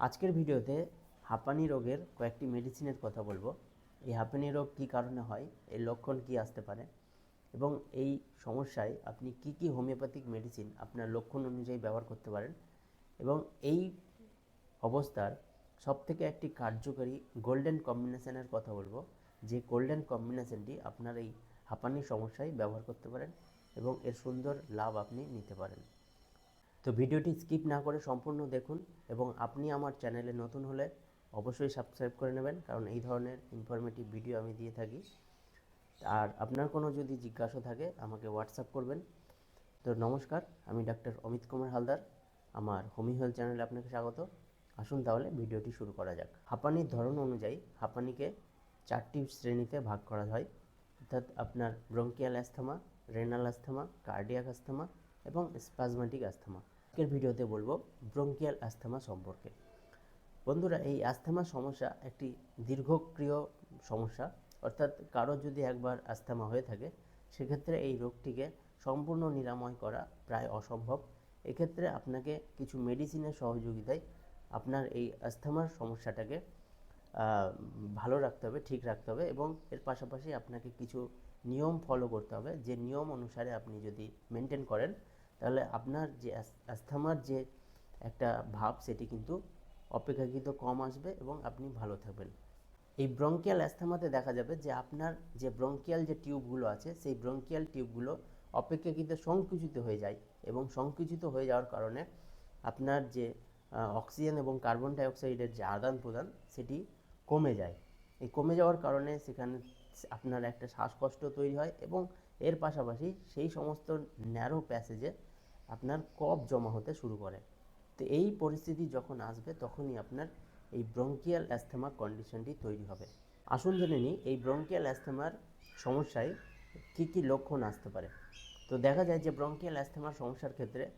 আজকের ভিডিওতে হাঁপানি রোগের কয়েকটি মেডিসিনের কথা বলব। এই হাঁপানি রোগ কী কারণে হয়, এর লক্ষণ কী আসতে পারে এবং এই সমস্যায় আপনি কি কি হোমিওপ্যাথিক মেডিসিন আপনার লক্ষণ অনুযায়ী ব্যবহার করতে পারেন এবং এই অবস্থার সবথেকে একটি কার্যকরী গোল্ডেন কম্বিনেশনের কথা বলব, যে গোল্ডেন কম্বিনেশনটি আপনার এই হাঁপানির সমস্যায় ব্যবহার করতে পারেন এবং এর সুন্দর লাভ আপনি নিতে পারেন। তো ভিডিওটি স্কিপ না করে সম্পূর্ণ দেখুন এবং আপনি আমার চ্যানেলে নতুন হলে অবশ্যই সাবস্ক্রাইব করে নেবেন, কারণ এই ধরনের ইনফরমেটিভ ভিডিও আমি দিয়ে থাকি। আর আপনার কোনো যদি জিজ্ঞাসা থাকে, আমাকে হোয়াটসঅ্যাপ করবেন। তো নমস্কার, আমি ডাক্তার অমিত কুমার হালদার, আমার হোমি হেলথ চ্যানেলে আপনাকে স্বাগত। আসুন তাহলে ভিডিওটি শুরু করা যাক। হাঁপানির ধরন অনুযায়ী হাঁপানিকে চারটি শ্রেণীতে ভাগ করা হয়। অর্থাৎ আপনার bronchial asthma, renal asthma, cardiac asthma এবং স্পাজমেটিক অ্যাস্থমা। আজকের ভিডিওতে বলব ব্রঙ্কিয়াল অ্যাস্থমা সম্পর্কে। বন্ধুরা, এই অ্যাস্থমা সমস্যা একটি দীর্ঘক্রিয় সমস্যা, অর্থাৎ কারও যদি একবার অ্যাস্থমা হয়ে থাকে, সেক্ষেত্রে এই রোগটিকে সম্পূর্ণ নিরাময় করা প্রায় অসম্ভব। এক্ষেত্রে আপনাকে কিছু মেডিসিনের সহযোগিতায় আপনার এই অ্যাস্থমার সমস্যাটাকে ভালো রাখতে হবে, ঠিক রাখতে হবে এবং এর পাশাপাশি আপনাকে কিছু নিয়ম ফলো করতে হবে। যে নিয়ম অনুসারে আপনি যদি মেনটেন করেন তাহলে আপনার যে অ্যাস- অ্যাস্থমার যে একটা ভাব সেটি কিন্তু অপেক্ষাকৃত কম আসবে এবং আপনি ভালো থাকবেন। এই ব্রঙ্কিয়াল অ্যাস্থমাতে দেখা যাবে যে আপনার যে ব্রঙ্কিয়াল যে টিউবগুলো আছে, সেই ব্রঙ্কিয়াল টিউবগুলো অপেক্ষাকৃত সংকুচিত হয়ে যায় এবং সংকুচিত হয়ে যাওয়ার কারণে আপনার যে অক্সিজেন এবং কার্বন ডাইঅক্সাইডের যে আদান প্রদান সেটি কমে যায়। এই কমে যাওয়ার কারণে সেখানে আপনার একটা শ্বাসকষ্ট তৈরি হয় এবং এর পাশাপাশি সেই সমস্ত ন্যারো প্যাসেজে আপনার কফ জমা হতে শুরু করে। তো এই পরিস্থিতি যখন আসবে, তখনই আপনার এই ব্রঙ্কিয়াল অ্যাস্থমা কন্ডিশনটি তৈরি হবে। আসুন জেনে নিই, এই ব্রঙ্কিয়াল অ্যাস্থেমার সমস্যায় কী কী লক্ষণ আসতে পারে। তো দেখা যায় যে ব্রঙ্কিয়াল অ্যাস্থেমার সমস্যার ক্ষেত্রে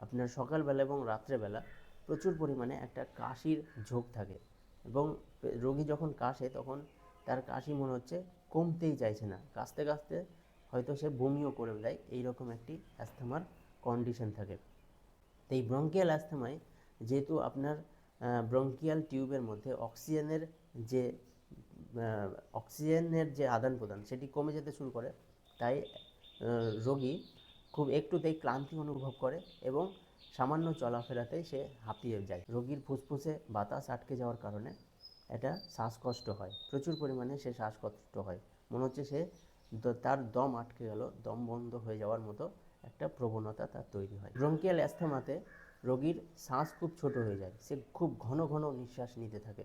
আপনার সকালবেলা এবং রাত্রেবেলা প্রচুর পরিমাণে একটা কাশির ঝোঁক থাকে এবং রোগী যখন কাশে, তখন তার কাশি মনে হচ্ছে কমতেই চাইছে না। কাশতে কাশতে হয়তো সে বমিও করে দেয়, এইরকম একটি অ্যাস্থমার কন্ডিশন থাকে। তো এই ব্রঙ্কিয়াল অ্যাস্থমায় যেহেতু আপনার ব্রঙ্কিয়াল টিউবের মধ্যে অক্সিজেনের যে অক্সিজেনের যে আদান প্রদান, সেটি কমে যেতে শুরু করে, তাই রোগী খুব একটুতেই ক্লান্তি অনুভব করে এবং সামান্য চলাফেরাতেই সে হাঁপিয়ে যায়। রোগীর ফুসফুসে বাতাস আটকে যাওয়ার কারণে এটা শ্বাসকষ্ট হয়, প্রচুর পরিমাণে সে শ্বাসকষ্ট হয়। মনে হচ্ছে সে তার দম আটকে গেল, দম বন্ধ হয়ে যাওয়ার মতো একটা প্রবণতা তার তৈরি হয়। ব্রঙ্কিয়াল অ্যাস্থমাতে রোগীর শ্বাস খুব ছোট হয়ে যায়। সে খুব ঘন ঘন নিঃশ্বাস নিতে থাকে,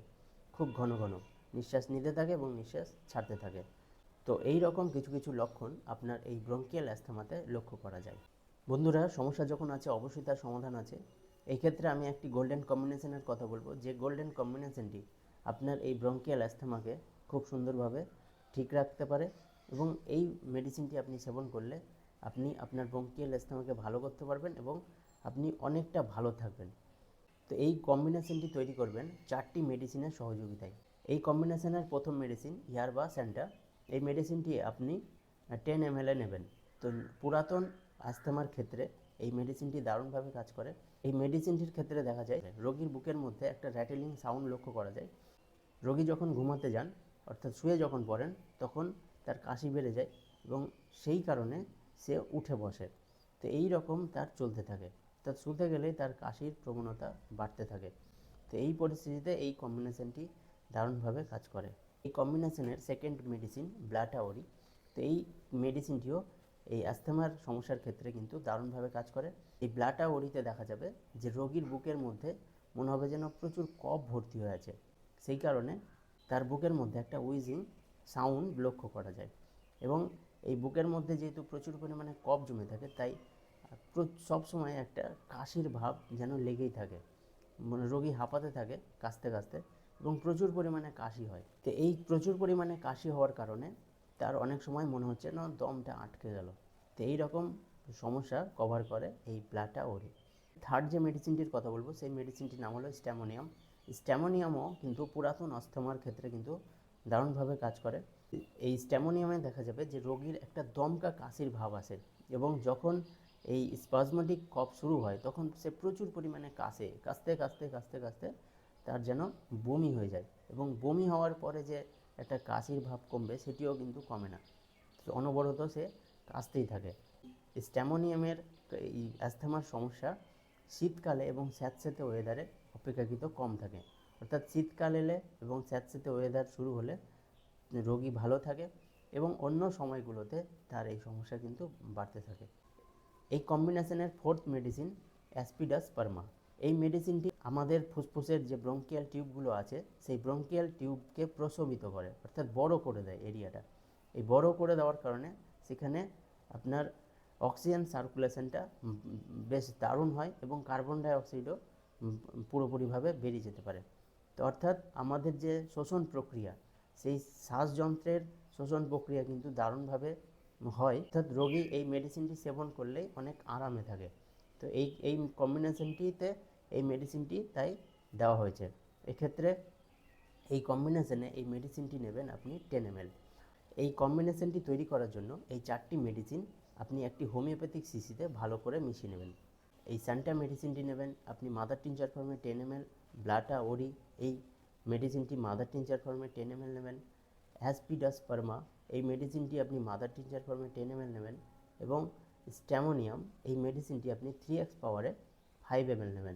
খুব ঘন ঘন নিঃশ্বাস নিতে থাকে এবং নিঃশ্বাস ছাড়তে থাকে। তো এই রকম কিছু কিছু লক্ষণ আপনার এই ব্রঙ্কিয়াল অ্যাস্থমাতে লক্ষ্য করা যায়। বন্ধুরা, সমস্যা যখন আছে, অবশ্যই তার সমাধান আছে। এই ক্ষেত্রে আমি একটি গোল্ডেন কম্বিনেশনের কথা বলব। যে গোল্ডেন কম্বিনেশনটি আপনার এই ব্রঙ্কিয়াল অ্যাস্থমাকে খুব সুন্দরভাবে ঠিক রাখতে পারে এবং এই মেডিসিনটি আপনি সেবন করলে আপনি আপনার ব্রঙ্কিয়াল অ্যাস্থমাকে ভালো করতে পারবেন এবং আপনি অনেকটা ভালো থাকবেন। তো এই কম্বিনেশনটি তৈরি করবেন চারটি মেডিসিনের সহযোগিতায়। এই কম্বিনেশনের প্রথম মেডিসিন ইয়ার বা স্যান্টা এই মেডিসিনটি আপনি টেন এম এল এ নেবেন। তো পুরাতন আস্থমার ক্ষেত্রে এই মেডিসিনটি দারুণভাবে কাজ করে। এই মেডিসিনটির ক্ষেত্রে দেখা যায়, রোগীর বুকের মধ্যে একটা র্যাটেলিং সাউন্ড লক্ষ্য করা যায়। রোগী যখন ঘুমাতে যান, অর্থাৎ শুয়ে যখন পড়েন, তখন তার কাশি বেড়ে যায় এবং সেই কারণে সে উঠে বসে। তো এই রকম তার চলতে থাকে। অর্থাৎ শুতে গেলে তার কাশির প্রবণতা বাড়তে থাকে। তো এই পরিস্থিতিতে এই কম্বিনেশনটি দারুণভাবে কাজ করে। এই কম্বিনেশনের সেকেন্ড মেডিসিন ব্লাটাওরি তো এই মেডিসিনটিও এই অ্যাস্থমার সমস্যার ক্ষেত্রে কিন্তু দারুণভাবে কাজ করে। এই ব্লাটাওরিতে দেখা যাবে যে রোগীর বুকের মধ্যে মনে হবে যেন প্রচুর কফ ভর্তি হয়ে আছে। সেই কারণে তার বুকের মধ্যে একটা উইজিং সাউন্ড লক্ষ্য করা যায়। এবং এই বুকের মধ্যে যেহেতু প্রচুর পরিমাণে কফ জমে থাকে, তাই সব সময় একটা কাশির ভাব যেন লেগেই থাকে। মানে রোগী হাঁপাতে থাকে কাশতে কাশতে এবং প্রচুর পরিমাণে কাশি হয়। তো এই প্রচুর পরিমাণে কাশি হওয়ার কারণে তার অনেক সময় মনে হচ্ছে না দমটা আটকে গেল। তো এই রকম সমস্যা কভার করে এই প্লাটা ওরি থার্ড যে মেডিসিনটির কথা বলব, সেই মেডিসিনটির নাম হলো স্ট্যামোনিয়াম। স্ট্যামোনিয়ামও কিন্তু পুরাতন অস্থমার ক্ষেত্রে কিন্তু দারুণভাবে কাজ করে। এই স্ট্যামোনিয়ামে দেখা যাবে যে রোগীর একটা দমকা কাশির ভাব আসে এবং যখন এই স্পাজমেটিক কফ শুরু হয়, তখন সে প্রচুর পরিমাণে কাশে, কাশতে কাশতে কাশতে কাশতে তার যেন বমি হয়ে যায় এবং বমি হওয়ার পরে যে একটা কাশির ভাব কমবে সেটিও কিন্তু কমে না। অনবরত সে কাশতেই থাকে। স্ট্যামোনিয়ামের এই অ্যাস্থমার সমস্যা শীতকালে এবং স্যাঁতস্যাঁতে ওয়েদারে অপেক্ষাকৃত কম থাকে। অর্থাৎ শীতকাল এলে এবং স্যাঁতস্যাঁতে ওয়েদার শুরু হলে রোগী ভালো থাকে এবং অন্য সময়গুলোতে তার এই সমস্যা কিন্তু বাড়তে থাকে। এই কম্বিনেশনের ফোর্থ মেডিসিন অ্যাসপিডাস পারমা এই মেডিসিনটি আমাদের ফুসফুসের যে ব্রঙ্কিয়াল টিউবগুলো আছে, সেই ব্রঙ্কিয়াল টিউবকে প্রশমিত করে, অর্থাৎ বড় করে দেয় এরিয়াটা এই বড় করে দেওয়ার কারণে সেখানে আপনার অক্সিজেন সার্কুলেশনটা বেশ দারুণ হয় এবং কার্বন ডাই অক্সাইডও পুরোপুরিভাবে বেরিয়ে যেতে পারে। তো অর্থাৎ আমাদের যে শোষণ প্রক্রিয়া, সেই শ্বাসযন্ত্রের শোষণ প্রক্রিয়া কিন্তু দারুণভাবে হয়। অর্থাৎ রোগী এই মেডিসিনটি সেবন করলেই অনেক আরামে থাকে। তো এই এই কম্বিনেশনটিতে এই মেডিসিনটি তাই দেওয়া হয়েছে। এক্ষেত্রে এই কম্বিনেশনে এই মেডিসিনটি নেবেন আপনি টেন এম এই কম্বিনেশনটি তৈরি করার জন্য এই চারটি মেডিসিন আপনি একটি হোমিওপ্যাথিক শিশিতে ভালো করে মিশিয়ে নেবেন। এই স্যান্টা মেডিসিনটি নেবেন। আপনি মাদার টিনচার ফর্মে টেন এম এল, ব্লাটা ওরি এই মেডিসিনটি মাদার টিনচার ফর্মে টেন এম এল নেবেন। অ্যাসপিডাস পারমা, এই মেডিসিনটি আপনি মাদার টিনচার ফর্মে টেন এম এল নেবেন এবং স্ট্যামোনিয়াম, এই মেডিসিনটি আপনি থ্রি এক্স পাওয়ারে ফাইভ এম এল নেবেন।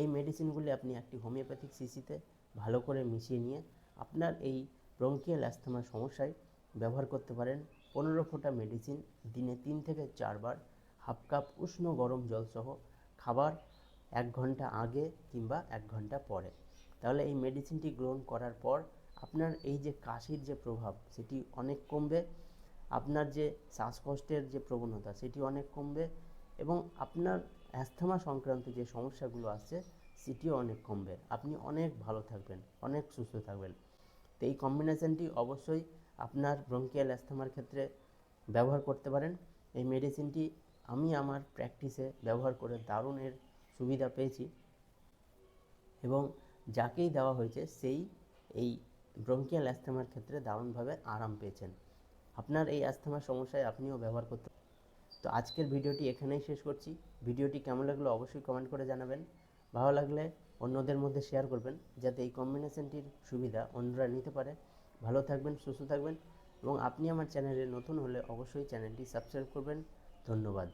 এই মেডিসিনগুলি আপনি একটি হোমিওপ্যাথিক সিসিতে ভালো করে মিশিয়ে নিয়ে আপনার এই ব্রঙ্কিয়াল অ্যাস্থমার সমস্যায় ব্যবহার করতে পারেন। পনেরো ফোঁটা মেডিসিন দিনে তিন থেকে চারবার হাফ কাপ উষ্ণ গরম জলসহ খাবার এক ঘণ্টা আগে কিংবা এক ঘণ্টা পরে। তাহলে এই মেডিসিনটি গ্রহণ করার পর আপনার এই যে কাশির যে প্রভাব, সেটি অনেক কমবে। আপনার যে শ্বাসকষ্টের যে প্রবণতা, সেটি অনেক কমবে এবং আপনার অ্যাস্থমা সংক্রান্ত যে সমস্যাগুলো আসছে সেটিও অনেক কমবে। আপনি অনেক ভালো থাকবেন, অনেক সুস্থ থাকবেন। তো এই কম্বিনেশনটি অবশ্যই আপনার ব্রঙ্কিয়াল অ্যাস্থমার ক্ষেত্রে ব্যবহার করতে পারেন। এই মেডিসিনটি আমি আমার প্র্যাকটিসে ব্যবহার করে দারুণ এর সুবিধা পেয়েছি। এবং যাকেই দেওয়া হয়েছে সেই এই ব্রঙ্কিয়াল অ্যাস্থমার ক্ষেত্রে দারুণভাবে আরাম পেয়েছেন। আপনার এই অ্যাস্থমার সমস্যায় আপনিও ব্যবহার করতে তো আজকের ভিডিওটি এখানেই শেষ করছি। ভিডিওটি কেমন লাগল অবশ্যই কমেন্ট করে জানাবেন। ভালো লাগলে অন্যদের মধ্যে শেয়ার করবেন যাতে এই কম্বিনেশনটির সুবিধা অন্যরা নিতে পারে। ভালো থাকবেন, সুস্থ থাকবেন এবং আপনি আমার চ্যানেলে নতুন হলে অবশ্যই চ্যানেলটি সাবস্ক্রাইব করবেন। ধন্যবাদ।